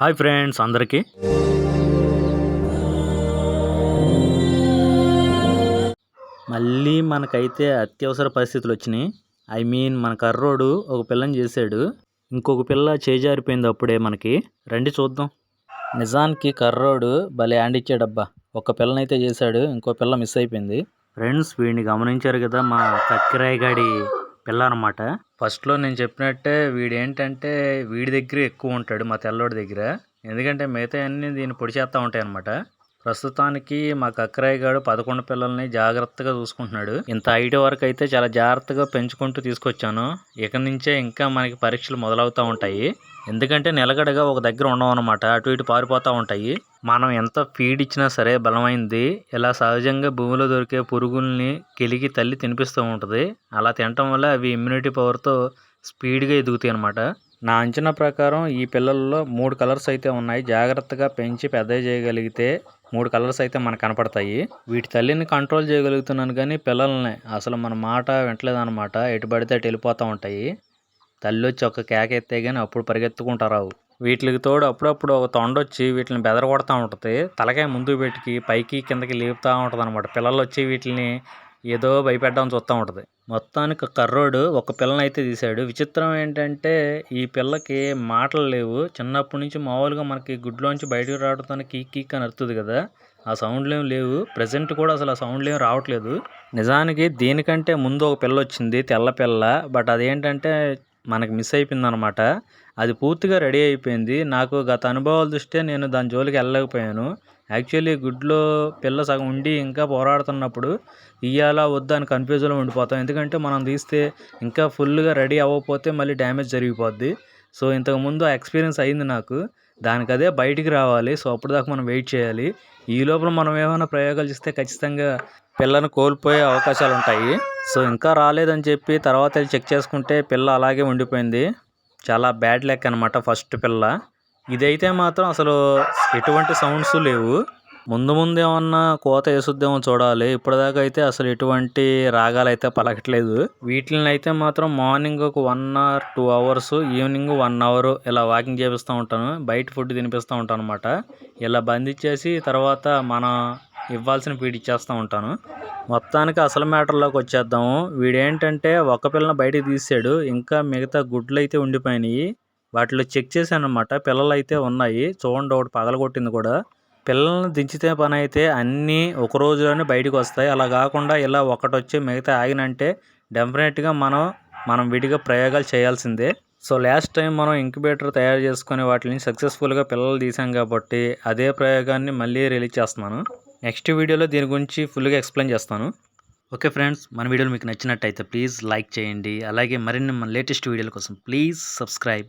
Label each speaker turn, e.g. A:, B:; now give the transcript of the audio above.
A: Hi friends అందరికీ. మళ్ళీ మనకైతే అత్యవసర పరిస్థితులు వచ్చినాయి. ఐ మీన్ మన కర్రోడు ఒక పిల్లని చేశాడు. ఇంకొక పిల్ల చేజారిపోయింది అప్పుడే మనకి. రండి చూద్దాం. నిజానికి కర్రోడు భలే హ్యాండ్ ఇచ్చాడబ్బా. ఒక పిల్లనైతే చేశాడు ఇంకో పిల్ల మిస్ అయిపోయింది. ఫ్రెండ్స్ వీడిని గమనించారు కదా మా కక్కిరాయి గాడి. పిల్ల అనమాట ఫస్ట్లో నేను చెప్పినట్టే వీడు ఏంటంటే వీడి దగ్గర ఎక్కువ ఉంటాడు మా తెల్లోడి దగ్గర. ఎందుకంటే మిగతా అన్నీ దీన్ని పొడి చేస్తూ ఉంటాయి అనమాట ప్రస్తుతానికి మా కక్కరాయి గారు పదకొండు పిల్లల్ని జాగ్రత్తగా చూసుకుంటున్నాడు. ఇంత ఐటీ వరకు అయితే చాలా జాగ్రత్తగా పెంచుకుంటూ తీసుకొచ్చాను. ఇక నుంచే ఇంకా మనకి పరీక్షలు మొదలవుతూ ఉంటాయి. ఎందుకంటే నిలకడగా ఒక దగ్గర ఉండవన్నమాట అటు ఇటు పారిపోతూ ఉంటాయి. మనం ఎంత ఫీడ్ ఇచ్చినా సరే బలమైంది. ఇలా సహజంగా భూమిలో దొరికే పురుగుల్ని కెలికి తల్లి తినిపిస్తూ ఉంటుంది. అలా తినటం వల్ల అవి ఇమ్యూనిటీ పవర్తో స్పీడ్గా ఎదుగుతాయి అనమాట నా అంచనా ప్రకారం ఈ పిల్లల్లో మూడు కలర్స్ అయితే ఉన్నాయి. జాగ్రత్తగా పెంచి పెద్ద చేయగలిగితే మూడు కలర్స్ అయితే మనకు కనపడతాయి. వీటి తల్లిని కంట్రోల్ చేయగలుగుతున్నాను కానీ పిల్లల్ని అసలు మన మాట వింటలేదన్నమాట. ఎటు పడితే అటు వెళ్ళిపోతూ ఉంటాయి. తల్లి వచ్చి ఒక కేక ఎత్తే కానీ అప్పుడు పరిగెత్తుకుంటారావు. వీటికి తోడు అప్పుడప్పుడు ఒక తొండొచ్చి వీటిని బెదరగొడతా ఉంటుంది. తలకాయ ముందుకు పెట్టి పైకి కిందకి లేపుతూ ఉంటుంది అనమాట పిల్లలు వచ్చి వీటిని ఏదో భయపెట్టడం చూస్తూ ఉంటుంది. మొత్తానికి కర్రోడు ఒక పిల్లని అయితే తీశాడు. విచిత్రం ఏంటంటే ఈ పిల్లకి మాటలు లేవు. చిన్నప్పటి నుంచి మామూలుగా మనకి గుడ్లోంచి బయటకు రావడంతో కీక్ కీక్ అని అరుతుంది కదా. ఆ సౌండ్లు ఏం లేవు. ప్రజెంట్ కూడా అసలు ఆ సౌండ్లు ఏం రావట్లేదు. నిజానికి దీనికంటే ముందు ఒక పిల్ల వచ్చింది తెల్ల పిల్ల. బట్ అదేంటంటే మనకి మిస్ అయిపోయింది అనమాట అది పూర్తిగా రెడీ అయిపోయింది. నాకు గత అనుభవాల దృష్ట్యా నేను దాని జోలికి వెళ్ళలేకపోయాను. యాక్చువల్లీ గుడ్లో పిల్ల సగం ఉండి ఇంకా పోరాడుతున్నప్పుడు ఇయ్యాలా వద్దా అని కన్ఫ్యూజన్లో ఉండిపోతాం. ఎందుకంటే మనం తీస్తే ఇంకా ఫుల్గా రెడీ అవ్వకపోతే మళ్ళీ డ్యామేజ్ జరిగిపోద్ది. సో ఇంతకుముందు ఆ ఎక్స్పీరియన్స్ అయింది నాకు. దానికి అదే బయటికి రావాలి. సో అప్పుడు దాకా మనం వెయిట్ చేయాలి. ఈ లోపల మనం ఏమైనా ప్రయోగాలు చేస్తే ఖచ్చితంగా పిల్లను కోల్పోయే అవకాశాలు ఉంటాయి. సో ఇంకా రాలేదని చెప్పి తర్వాత వెళ్ళి చెక్ చేసుకుంటే పిల్ల అలాగే ఉండిపోయింది. చాలా బ్యాడ్ లెక్ అనమాట ఫస్ట్ పిల్ల. ఇదైతే మాత్రం అసలు ఎటువంటి సౌండ్స్ లేవు. ముందు ముందు ఏమన్నా కోత వేసుద్దేమో చూడాలి. ఇప్పటిదాకా అయితే అసలు ఎటువంటి రాగాలు అయితే పలకట్లేదు. వీటిని అయితే మాత్రం మార్నింగ్ ఒక one hour two hours evening one hour ఇలా వాకింగ్ చేపిస్తూ ఉంటాను. బయట ఫుడ్ తినిపిస్తూ ఉంటాను అనమాట ఇలా బంధించేసి తర్వాత మన ఇవ్వాల్సిన ఫీడ్ ఇచ్చేస్తూ ఉంటాను. మొత్తానికి అసలు మ్యాటర్లోకి వచ్చేద్దాము. వీడేంటంటే ఒక పిల్లని బయటకు తీసాడు. ఇంకా మిగతా గుడ్లు అయితే ఉండిపోయినాయి. వాటిలో చెక్ చేశాను అనమాట పిల్లలు అయితే ఉన్నాయి. చూడండి ఒకటి పగలగొట్టింది కూడా. పిల్లల్ని దించితే పని అయితే అన్నీ ఒక రోజులోనే బయటకు వస్తాయి. అలా కాకుండా ఇలా ఒకటి వచ్చి మిగతా ఆగినంటే డెఫినెట్గా మనం మనం విడిగా ప్రయోగాలు చేయాల్సిందే. సో లాస్ట్ టైం మనం ఇంక్యుబేటర్ తయారు చేసుకుని వాటిని సక్సెస్ఫుల్గా పిల్లలు తీసాం కాబట్టి అదే ప్రయోగాన్ని మళ్ళీ రిలీజ్ చేస్తున్నాను. నెక్స్ట్ వీడియోలో దీని గురించి ఫుల్గా ఎక్స్ప్లెయిన్ చేస్తాను. ఓకే ఫ్రెండ్స్ మన వీడియోలు మీకు నచ్చినట్టయితే ప్లీజ్ లైక్ చేయండి. అలాగే మరిన్ని మన లేటెస్ట్ వీడియోల కోసం ప్లీజ్ సబ్స్క్రైబ్.